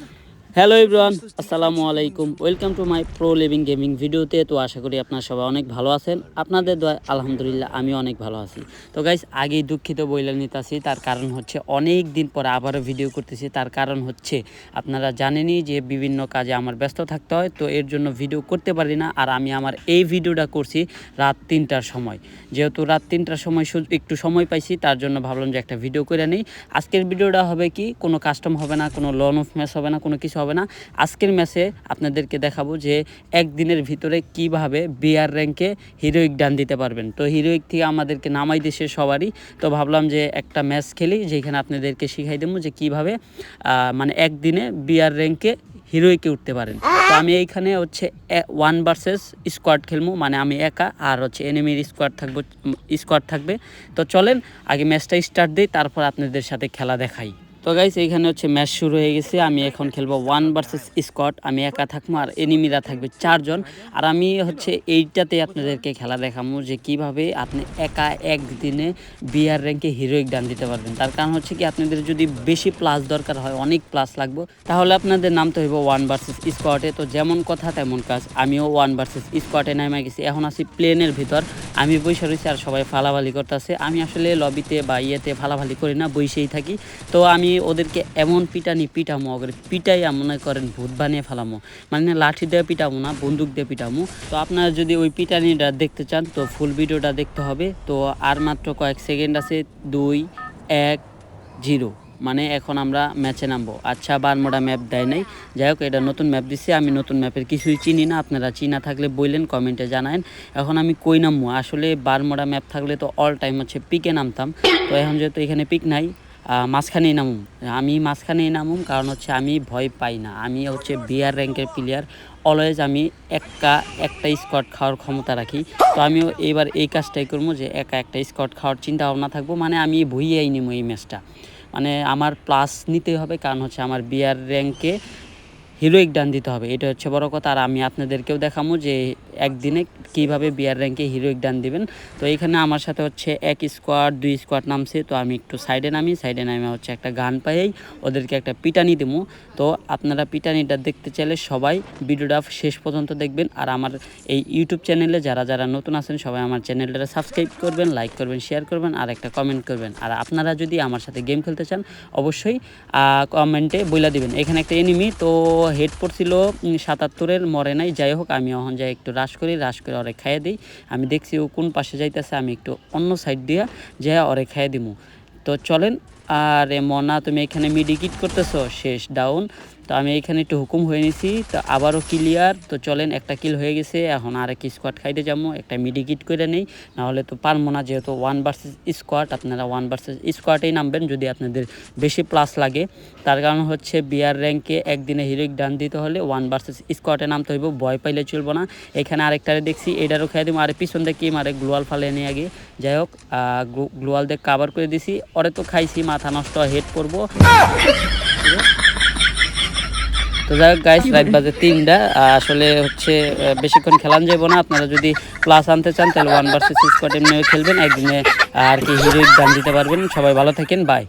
না হ্যালো ইব্রান আসসালামু আলাইকুম welcome to my pro living gaming ভিডিওতে তো আশা করি আপনারা সবাই অনেক ভালো আছেন। আপনাদের দয় আলহামদুলিল্লাহ আমি অনেক ভালো আছি। তো গাইস আগেই দুঃখিত বইলে নিতেছি। তার কারণ হচ্ছে অনেক দিন পরে আবারও ভিডিও করতেছি। তার কারণ হচ্ছে আপনারা জানেনই যে বিভিন্ন কাজে আমার ব্যস্ত থাকতে হয়। তো এর জন্য ভিডিও করতে পারি না। আর আমি আমার এই ভিডিওটা করছি রাত তিনটার সময়। যেহেতু রাত তিনটার সময় একটু সময় পাইছি, তার জন্য ভাবলাম যে একটা ভিডিও করে নিই। আজকের ভিডিওটা হবে কি? কোনো কাস্টম হবে না, কোনো লন অফ ম্যাচ হবে না, কোনো কিছু হবে না। আজকের ম্যাচে আপনাদেরকে দেখাবো যে একদিনের ভিতরে কীভাবে বিআর র্যাঙ্কে হিরোইক ডান দিতে পারবেন। তো হিরোইক থেকে আমাদেরকে নামাই দেশে সবারই। তো ভাবলাম যে একটা ম্যাচ খেলি, যেখানে আপনাদেরকে শিখাই দেবো যে কীভাবে মানে একদিনে বিআর র্যাঙ্কে হিরোইকে উঠতে পারেন। তো আমি এইখানে হচ্ছে ওয়ান ভার্সেস স্কোয়াড খেলব মানে আমি একা আর হচ্ছে এনিমির স্কোয়াড থাকব, স্কোয়াড থাকবে। তো চলেন, আগে ম্যাচটা স্টার্ট দিই, তারপর আপনাদের সাথে খেলা দেখাই। তো গাইস এইখানে হচ্ছে ম্যাচ শুরু হয়ে গেছে। আমি এখন খেলব ওয়ান ভার্সেস স্কট আমি একা থাকব আর এনিমিরা থাকবে চারজন। আর আমি হচ্ছে এইটাতে আপনাদেরকে খেলা দেখাবো যে কীভাবে আপনি একা একদিনে বিআর র্যাঙ্কে হিরোইক ডান দিতে পারবেন। তার কারণ হচ্ছে কি, আপনাদের যদি বেশি প্লাস দরকার হয়, অনেক প্লাস লাগবে। তাহলে আপনাদের নামতে হইব ওয়ান ভার্সেস স্কোয়াডে তো যেমন কথা, তেমন কাজ। আমিও ওয়ান ভার্সেস স্কোয়াডে নামে গেছি। এখন আছি প্লেনের ভিতর। আমি বসে রয়েছি আর সবাই ফালাফালি করতেছে। আমি আসলে লবিতে বা ইয়েতে ফালাফালি করি না, বসেই থাকি। তো আমি ওদেরকে এমন পিটানি পিটামো, ওদের পিটাই মনে করেন ভূত বানিয়ে ফেলামো। মানে লাঠি দিয়ে পিটামো না, বন্দুক দিয়ে পিটামো। তো আপনারা যদি ওই পিটানিটা দেখতে চান, তো ফুল ভিডিওটা দেখতে হবে। তো আর মাত্র কয়েক সেকেন্ড আছে, দুই, এক, জিরো। মানে এখন আমরা ম্যাচে নামবো। আচ্ছা বারমোডা ম্যাপ দেয় নাই। যাই হোক, এটা নতুন ম্যাপ দিচ্ছে আমি নতুন ম্যাপের কিছুই চিনি না। আপনারা চিনা থাকলে বললেন কমেন্টে জানায়েন। এখন আমি কই নামবো? আসলে বারমোডা ম্যাপ থাকলে তো অল টাইম হচ্ছে পিকে নামতাম। তো এখন যেহেতু এখানে পিক নাই মাঝখানেই নামুম। আমি মাঝখানেই নামুম কারণ হচ্ছে আমি ভয় পাই না। আমি হচ্ছে বিআর র্যাঙ্কের প্লেয়ার অলওয়েজ আমি একা একটা স্কট খাওয়ার ক্ষমতা রাখি। তো আমিও এবার এই কাজটাই করব যে একা একটা স্কট খাওয়ার চিন্তা ভাবনা থাকব। মানে আমি ভুইয়াই নিবো এই ম্যাচটা মানে আমার প্লাস নিতে হবে কারণ হচ্ছে আমার বিআর র্যাঙ্কে হিরোইক ডান দিতে হবে। এটা হচ্ছে বড় কথা। আর আমি আপনাদেরকেও দেখাবো যে একদিনে কীভাবে বিয়ার র্যাঙ্কে হিরোইক ডান দিবেন? তো এখানে আমার সাথে হচ্ছে এক স্কোয়াড দুই স্কোয়াড নামছে, তো আমি একটু সাইডে নামি সাইডে নামে হচ্ছে একটা গান পাইয়েই ওদেরকে একটা পিটানি দেবো তো আপনারা পিটানিটা দেখতে চাইলে সবাই ভিডিওটা শেষ পর্যন্ত দেখবেন। আর আমার এই ইউটিউব চ্যানেলে যারা যারা নতুন আছেন, সবাই আমার চ্যানেলটা সাবস্ক্রাইব করবেন লাইক করবেন শেয়ার করবেন, আর একটা কমেন্ট করবেন। আর আপনারা যদি আমার সাথে গেম খেলতে চান, অবশ্যই কমেন্টে বইলা দিবেন। এখানে একটা এনিমি তো হেড পড়ছিল সাতাত্তরের, মরে নাই। যাই হোক, আমি এখন যাই একটু রাশ করি রাশ করে অরে খাইয়ে দিই। আমি দেখছি ও কোন পাশে যাইতেছে, আমি একটু অন্য সাইড দিয়া যাই অরে খাইয়ে দিমু। তো চলেন আর মনা, তুমি এখানে মিডিকিট করতেছো? শেষ ডাউন তো আমি এখানে একটু হুকুম হয়ে নিছি, তো আবারও ক্লিয়ার তো চলেন, একটা কিল হয়ে গেছে। এখন আর এক স্কোয়াড খাইতে যাব, একটা মিডিকিট করে নেই। নাহলে তো পারব না, যেহেতু ওয়ান ভার্সেস স্কোয়াড আপনারা ওয়ান ভার্সেস স্কোয়াডেই নামবেন, যদি আপনাদের বেশি প্লাস লাগে। তার কারণ হচ্ছে বিয়ার র্যাঙ্কে একদিনে হিরোইক ডান দিতে হলে ওয়ান ভার্সেস স্কোয়াডে নামতে হইব, ভয় পাইলে চলবো না। এখানে আরেকটারে দেখছি, এটারও খেয়ে দিব, আর পিছন থেকে মারে গ্লোয়াল ফালে নিয়ে আগে। যাই হোক গ্লোয়াল দিয়ে কাভার করে দিছি। ওরে তো খাইছি মাথা নষ্ট হেড পড়ব তো যাই হোক গাইস রাত বাজে তিনটা। আসলে হচ্ছে বেশিক্ষণ খেলান যাব না। আপনারা যদি প্লাস আনতে চান, তাহলে ওয়ান ভার্সেস স্কোয়াড এমনিও খেলবেন। একদিনে আর কি হিরোইক গান দিতে পারবেন। সবাই ভালো থাকেন বাই